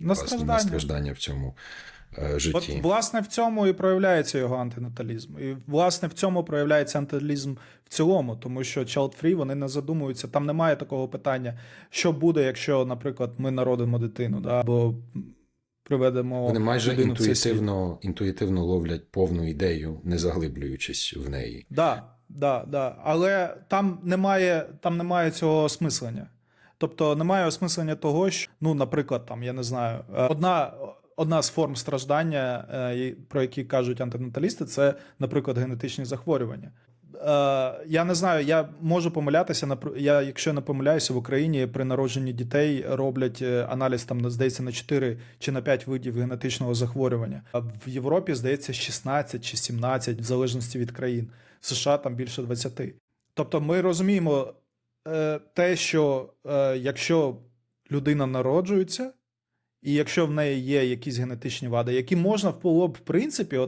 На страждання. страждання в цьому е, житті. От, власне, в цьому і проявляється його антинаталізм. І, власне, в цьому проявляється антинаталізм в цілому, тому що child free вони не задумуються. Там немає такого питання, що буде, якщо, наприклад, ми народимо дитину, да, або приведемо Вони майже інтуїтивно, інтуїтивно ловлять повну ідею, не заглиблюючись в неї. Да, да, да. Але там немає, там немає цього осмислення. Тобто немає осмислення того, що, ну, наприклад, там, я не знаю, е, одна, одна з форм страждання, е, про які кажуть антинаталісти, це, наприклад, генетичні захворювання. Е, Я не знаю, я можу помилятися. Я, якщо не помиляюся, в Україні при народженні дітей роблять аналіз там, здається, на 4 чи на 5 видів генетичного захворювання. А в Європі, здається, 16 чи 17, в залежності від країн. В США там більше 20. Тобто ми розуміємо е, те, що е, якщо людина народжується, і якщо в неї є якісь генетичні вади, які можна було б, в принципі, от